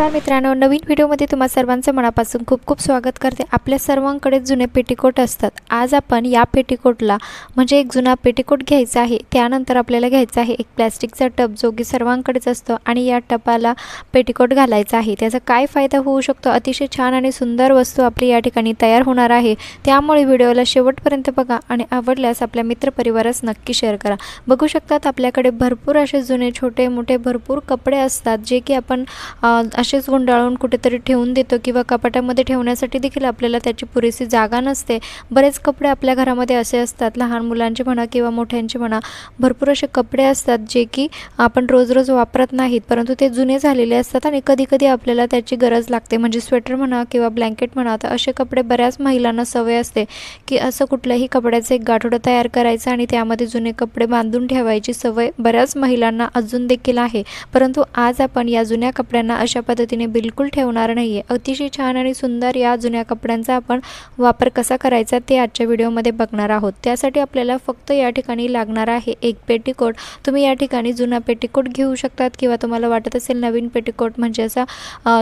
नमस्कार मित्रांनो नवीन व्हिडिओमध्ये तुम्हा सर्वांचं मनापासून खूप खूप स्वागत करते. आपल्या सर्वांकडे जुने पेटीकोट असतात. आज आपण या पेटीकोटला म्हणजे एक जुना पेटीकोट घ्यायचा आहे. त्यानंतर आपल्याला घ्यायचा आहे एक प्लॅस्टिकचा टब जो की सर्वांकडेच असतो आणि या टपाला पेटीकोट घालायचा आहे. त्याचा काय फायदा होऊ शकतो? अतिशय छान आणि सुंदर वस्तू आपली या ठिकाणी तयार होणार आहे. त्यामुळे व्हिडिओला शेवटपर्यंत बघा आणि आवडल्यास आपल्या मित्रपरिवारास नक्की शेअर करा. बघू शकतात आपल्याकडे भरपूर असे जुने छोटे मोठे भरपूर कपडे असतात जे की आपण अ, असेच गुंडाळून कुठेतरी ठेवून देतो किंवा कपाटामध्ये ठेवण्यासाठी देखील आपल्याला त्याची पुरेशी जागा नसते. बरेच कपडे आपल्या घरामध्ये असे असतात. लहान मुलांचे म्हणा किंवा मोठ्यांचे म्हणा भरपूर असे कपडे असतात जे की आपण रोज रोज वापरत नाहीत. परंतु ते जुने झालेले असतात आणि कधी कधी आपल्याला त्याची गरज लागते. म्हणजे स्वेटर म्हणा किंवा ब्लँकेट म्हणा तर असे कपडे बऱ्याच महिलांना सवय असते की असं कुठल्याही कपड्याचं एक गाठोडं तयार करायचं आणि त्यामध्ये जुने कपडे बांधून ठेवायची सवय बऱ्याच महिलांना अजून देखील आहे. परंतु आज आपण या जुन्या कपड्यांना अशा पद्धतीने पद्धतीने बिलकुल ठेवणार नाही आहे अतिशय छान आणि सुंदर या जुन्या कपड्यांचा आपण वापर कसा करायचा ते आजच्या व्हिडिओमध्ये बघणार आहोत. त्यासाठी आपल्याला फक्त या ठिकाणी लागणार आहे एक पेटीकोट. तुम्ही या ठिकाणी जुना पेटीकोट घेऊ शकतात किंवा तुम्हाला वाटत असेल नवीन पेटीकोट म्हणजे असा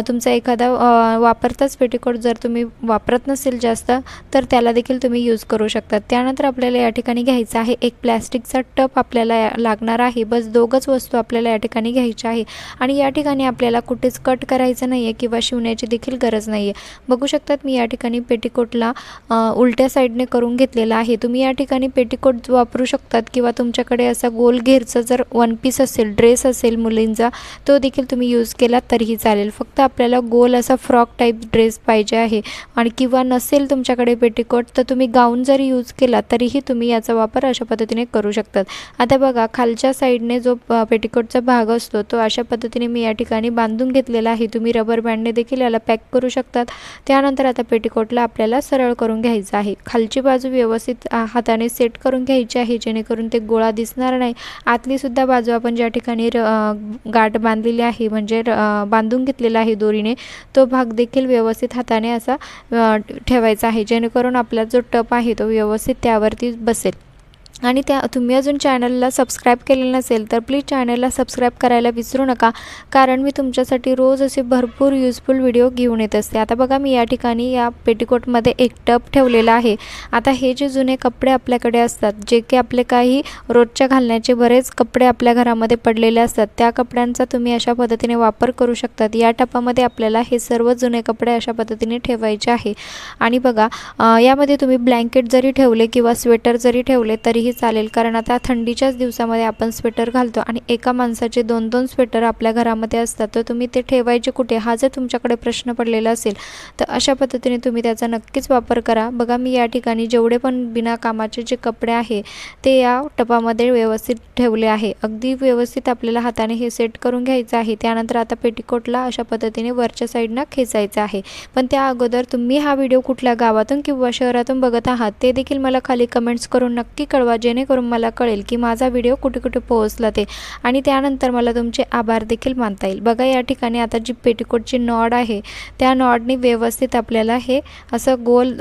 तुमचा एखादा वापरताच पेटीकोट जर तुम्ही वापरत नसेल जास्त तर त्याला देखील तुम्ही यूज करू शकतात. त्यानंतर आपल्याला या ठिकाणी घ्यायचं आहे एक प्लॅस्टिकचा टप आपल्याला लागणार आहे. बस दोघंच वस्तू आपल्याला या ठिकाणी घ्यायच्या आहे. आणि या ठिकाणी आपल्याला कुठेच कट करायचं नाही आहे किंवा शिवण्याची देखील गरज नाही आहे बघू शकतात मी या ठिकाणी पेटीकोटला उलट्या साईडने करून घेतलेला आहे. तुम्ही या ठिकाणी पेटीकोट वापरू शकतात किंवा तुमच्याकडे असा गोल घेरचा जर वन पीस असेल ड्रेस असेल मुलींचा तो देखील तुम्ही यूज केला तरीही चालेल. फक्त आपल्याला गोल असा फ्रॉक टाईप ड्रेस पाहिजे आहे. आणि किंवा नसेल तुमच्याकडे पेटीकोट तर तुम्ही गाऊन जरी यूज केला तरीही तुम्ही याचा वापर अशा पद्धतीने करू शकतात. आता बघा खालच्या साईडने जो प- पेटीकोटचा भाग असतो तो अशा पद्धतीने मी या ठिकाणी बांधून घेतलेला आहे तुम्ही रबर बँडने देखील याला पॅक करू शकतात. त्यानंतर आता पेटीकोटला आपल्याला सरळ करून घ्यायचं आहे. खालची बाजू व्यवस्थित हाताने सेट करून घ्यायची आहे जेणेकरून ते गोळा दिसणार नाही. आतलीसुद्धा बाजू आपण ज्या ठिकाणी र गाठ बांधलेली आहे म्हणजे र- बांधून घेतलेला आहे दोरीने तो भाग देखील व्यवस्थित हाताने असा ठेवायचा आहे जेणेकरून आपला जो टप आहे तो व्यवस्थित त्यावरती बसेल. आणि त्या तुम्ही अजून चॅनलला सबस्क्राईब केलेलं नसेल तर प्लीज चॅनलला सबस्क्राईब करायला विसरू नका. कारण मी तुमच्यासाठी रोज असे भरपूर युजफुल व्हिडिओ घेऊन येत असते. आता बघा मी या ठिकाणी या पेटीकोटमध्ये एक टप ठेवलेला आहे. आता हे जे जुने कपडे आपल्याकडे असतात जे की आपले काही रोजच्या घालण्याचे बरेच कपडे आपल्या घरामध्ये पडलेले असतात त्या कपड्यांचा तुम्ही अशा पद्धतीने वापर करू शकतात. या टपामध्ये आपल्याला हे सर्व जुने कपडे अशा पद्धतीने ठेवायचे आहे. आणि बघा यामध्ये तुम्ही ब्लँकेट जरी ठेवले किंवा स्वेटर जरी ठेवले तरीही चालेल. कारण आता थंडीच्याच दिवसामध्ये आपण स्वेटर घालतो आणि एका माणसाचे दोन दोन स्वेटर आपल्या घरामध्ये असतात तर तुम्ही ते ठेवायचे कुठे? हा जर तुमच्याकडे प्रश्न पडलेला असेल तर अशा पद्धतीने तुम्ही त्याचा नक्कीच वापर करा. बघा मी या ठिकाणी जेवढे पण बिना कामाचे जे कपडे आहे ते या टपामध्ये व्यवस्थित ठेवले आहे. अगदी व्यवस्थित आपल्याला हाताने हे सेट करून घ्यायचं आहे. त्यानंतर आता पेटीकोटला अशा पद्धतीने वरच्या साईडनं खेचायचं आहे. पण त्या अगोदर तुम्ही हा व्हिडिओ कुठल्या गावातून किंवा शहरातून बघत आहात ते देखील मला खाली कमेंट्स करून नक्की कळवा. जेणेकरून मला कळेल की माझा व्हिडिओ कुठे कुठे पोहोचला ते. आणि त्यानंतर मला तुमचे आभार देखील मानता येईल. बघा या ठिकाणी आता जी पेटीकोटची नॉड आहे त्या नॉडने व्यवस्थित आपल्याला हे असं गोल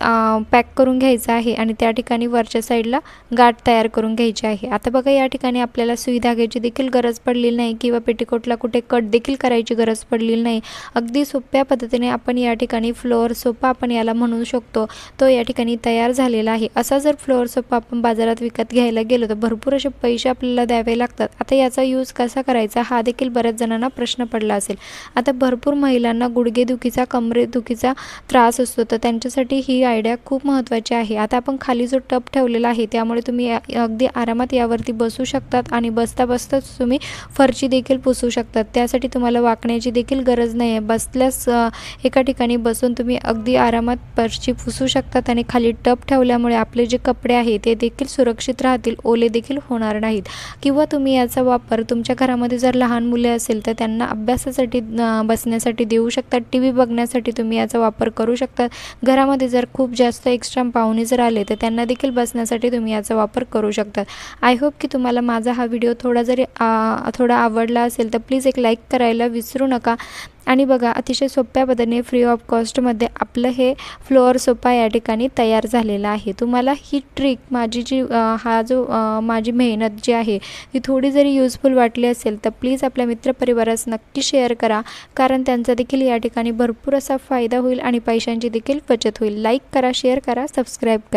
पॅक करून घ्यायचं आहे आणि त्या ठिकाणी वरच्या साईडला गाठ तयार करून घ्यायची आहे. आता बघा या ठिकाणी आपल्याला सुई धाग्याची देखील गरज पडलेली नाही किंवा पेटीकोटला कुठे कट देखील करायची गरज पडलेली नाही. अगदी सोप्या पद्धतीने आपण या ठिकाणी फ्लोअर सोफा आपण याला म्हणू शकतो. तो या ठिकाणी तयार झालेला आहे. असा जर फ्लोअर सोफा आपण बाजारात विकत घ्यायला गेलो तर भरपूर असे पैसे आपल्याला द्यावे लागतात. आता याचा यूज कसा करायचा? हा देखील बऱ्याच जणांना प्रश्न पडला असेल. आता भरपूर महिलांना गुडघेदुखीचा कमरेदुखीचा त्रास असतो. तर त्यांच्यासाठी ही आयडिया खूप महत्त्वाची आहे. आता आपण खाली जो टप ठेवलेला आहे त्यामुळे तुम्ही अगदी आरामात यावरती बसू शकतात आणि बसता बसताच तुम्ही फरची देखील पुसू शकतात. त्यासाठी तुम्हाला वाकण्याची देखील गरज नाही आहे बसल्यास एका ठिकाणी बसून तुम्ही अगदी आरामात फरची पुसू शकतात आणि खाली टप ठेवल्यामुळे आपले जे कपडे आहे ते देखील सुरक्षित राहतील ओले देखील होणार नाहीत. किंवा तुम्ही याचा वापर तुमच्या घरामध्ये जर लहान मुले असेल तर त्यांना अभ्यासासाठी बसण्यासाठी देऊ शकतात. टी व्ही बघण्यासाठी तुम्ही याचा वापर करू शकतात. घरामध्ये जर खूप जास्त एक्स्ट्रा पाहुणे जर आले तर त्यांना देखील बसण्यासाठी तुम्ही याचा वापर करू शकतात. आय होप की तुम्हाला माझा हा व्हिडिओ थोडा जरी थोडा आवडला असेल तर प्लीज एक लाईक करायला विसरू नका. आणि बघा अतिशय सोप्या पद्धतीने फ्री ऑफ कॉस्टमध्ये आपलं हे फ्लोअर सोपा या ठिकाणी तयार झालेला आहे. तुम्हाला ही ट्रिक माझी जी हा जो माझी मेहनत जी आहे ती थोडी जरी युजफुल वाटली असेल तर प्लीज आपल्या मित्रपरिवारास नक्की शेअर करा. कारण त्यांचा देखील या ठिकाणी भरपूर असा फायदा होईल आणि पैशांची देखील बचत होईल. लाईक करा शेअर करा सबस्क्राईब करा.